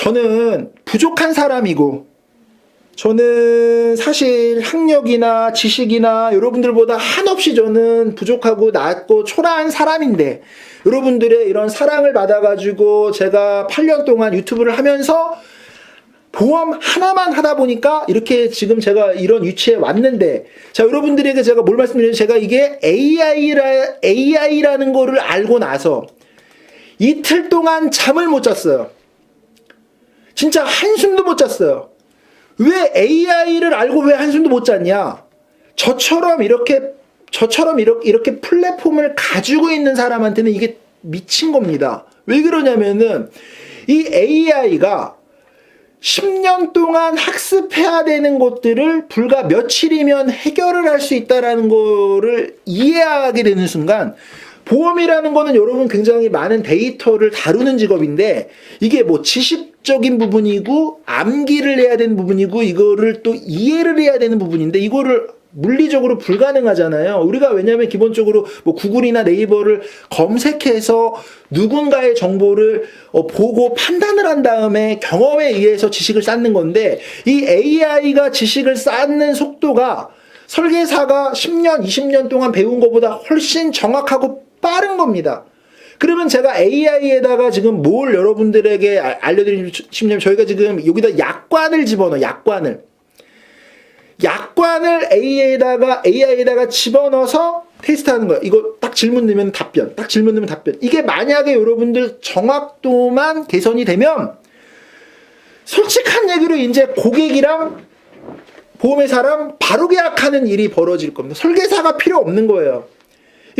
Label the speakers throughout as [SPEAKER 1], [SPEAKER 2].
[SPEAKER 1] 저는 부족한 사람이고, 저는 사실 학력이나 지식이나 여러분들보다 한없이 저는 부족하고 낮고 초라한 사람인데, 여러분들의 이런 사랑을 받아가지고 제가 8년 동안 유튜브를 하면서 보험 하나만 하다 보니까 이렇게 지금 제가 이런 위치에 왔는데 자 여러분들에게 제가 뭘 말씀드리냐면 제가 이게 AI라 AI라는 거를 알고 나서 이틀 동안 잠을 못 잤어요. 진짜 한숨도 못 잤어요. 왜 AI를 알고 왜 한숨도 못 잤냐? 저처럼 이렇게 저처럼 이렇게, 이렇게 플랫폼을 가지고 있는 사람한테는 이게 미친 겁니다. 왜 그러냐면은 이 AI가 10년 동안 학습해야 되는 것들을 불과 며칠이면 해결을 할 수 있다라는 거를 이해하게 되는 순간 보험이라는 거는 여러분 굉장히 많은 데이터를 다루는 직업인데 이게 뭐 지식 적인 부분이고 암기를 해야 되는 부분이고 이거를 또 이해를 해야 되는 부분인데 이거를 물리적으로 불가능하잖아요. 우리가 왜냐하면 기본적으로 뭐 구글이나 네이버를 검색해서 누군가의 정보를 어, 보고 판단을 한 다음에 경험에 의해서 지식을 쌓는 건데 이 AI가 지식을 쌓는 속도가 설계사가 10년, 20년 동안 배운 것보다 훨씬 정확하고 빠른 겁니다. 그러면 제가 AI에다가 지금 뭘 여러분들에게 알- 알려드리면 저희가 지금 여기다 약관을 집어넣어 약관을 약관을 AI에다가 AI에다가 집어넣어서 테스트하는 거예요. 이거 딱 질문 넣으면 답변, 딱 질문 넣으면 답변. 이게 만약에 여러분들 정확도만 개선이 되면 솔직한 얘기로 이제 고객이랑 보험회사랑 바로 계약하는 일이 벌어질 겁니다. 설계사가 필요 없는 거예요.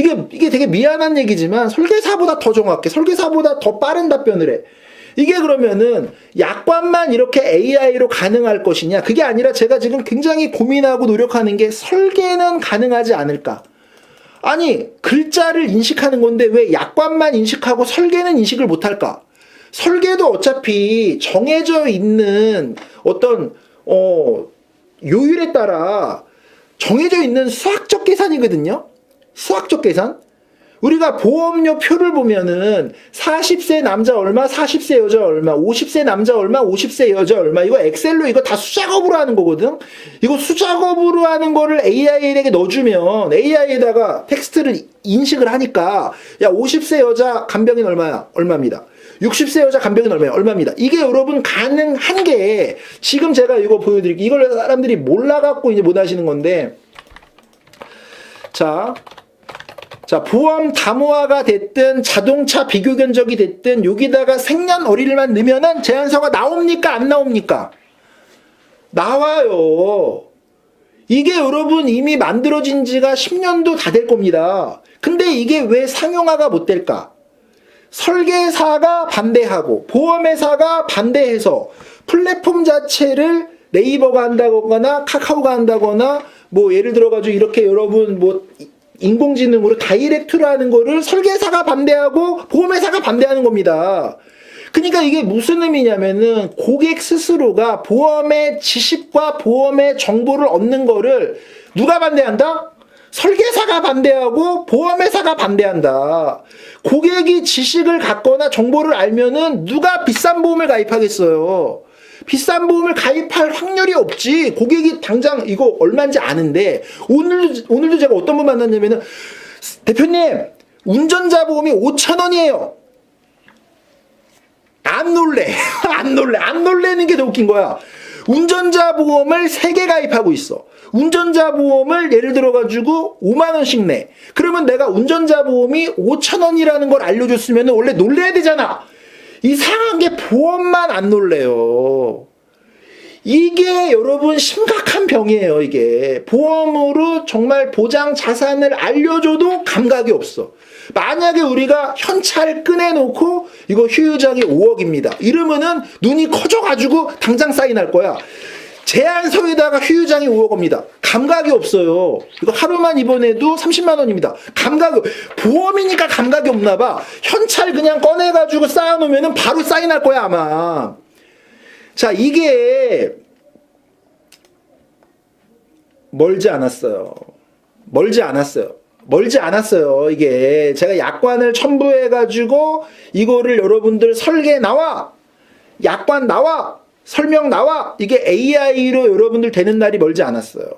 [SPEAKER 1] 이게 이게 되게 미안한 얘기지만 설계사보다 더 정확해. 설계사보다 더 빠른 답변을 해. 이게 그러면은 약관만 이렇게 AI로 가능할 것이냐? 그게 아니라 제가 지금 굉장히 고민하고 노력하는 게 설계는 가능하지 않을까? 아니, 글자를 인식하는 건데 왜 약관만 인식하고 설계는 인식을 못할까? 설계도 어차피 정해져 있는 어떤, 어, 요율에 따라 정해져 있는 수학적 계산이거든요? 수학적 계산? 우리가 보험료 표를 보면은 40세 남자 얼마, 40세 여자 얼마, 50세 남자 얼마, 50세 여자 얼마. 이거 엑셀로 이거 다 수작업으로 하는 거거든. 이거 수작업으로 하는 거를 AI에게 넣어주면 AI에다가 텍스트를 인식을 하니까 야 50세 여자 간병인 얼마야? 얼마입니다. 60세 여자 간병인 얼마야? 얼마입니다. 이게 여러분 가능한 게 지금 제가 이거 보여드릴게요. 이걸 사람들이 몰라갖고 이제 못 하시는 건데 자 자, 보험 담화가 됐든 자동차 비교 견적이 됐든 여기다가 생년월일만 넣으면은 제안서가 나옵니까? 안 나옵니까? 나와요. 이게 여러분 이미 만들어진 지가 10년도 다 될 겁니다. 근데 이게 왜 상용화가 못 될까? 설계사가 반대하고 보험회사가 반대해서 플랫폼 자체를 네이버가 한다거나 카카오가 한다거나 뭐 예를 들어 가지고 이렇게 여러분 뭐 인공지능으로 다이렉트로 하는 거를 설계사가 반대하고 보험회사가 반대하는 겁니다. 그러니까 이게 무슨 의미냐면은 고객 스스로가 보험의 지식과 보험의 정보를 얻는 거를 누가 반대한다? 설계사가 반대하고 보험회사가 반대한다. 고객이 지식을 갖거나 정보를 알면은 누가 비싼 보험을 가입하겠어요. 비싼 보험을 가입할 확률이 없지. 고객이 당장 이거 얼마인지 아는데 오늘도 오늘도 제가 어떤 분 만났냐면은 대표님 운전자 보험이 5천 원이에요. 안 놀래. 안 놀래. 안 놀래는 게 더 웃긴 거야. 운전자 보험을 3개 가입하고 있어. 운전자 보험을 예를 들어가지고 5만원씩 내. 그러면 내가 운전자 보험이 5천원이라는 걸 알려줬으면 원래 놀래야 되잖아. 이상한 게 보험만 안 놀래요. 이게 여러분 심각한 병이에요, 이게. 보험으로 정말 보장 자산을 알려줘도 감각이 없어. 만약에 우리가 현찰 꺼내놓고 이거 휴유장이 5억입니다. 이러면은 눈이 커져가지고 당장 사인할 거야. 제안서에다가 휴유장이 5억입니다. 감각이 없어요. 이거 하루만 입원해도 30만 원입니다. 감각이 보험이니까 감각이 없나 봐. 현찰 그냥 꺼내 가지고 쌓아 놓으면은 바로 사인할 거야 아마. 자 이게 멀지 않았어요. 멀지 않았어요. 멀지 않았어요. 이게 제가 약관을 첨부해 가지고 이거를 여러분들 설계 나와 약관 나와 설명 나와 이게 AI로 여러분들 되는 날이 멀지 않았어요.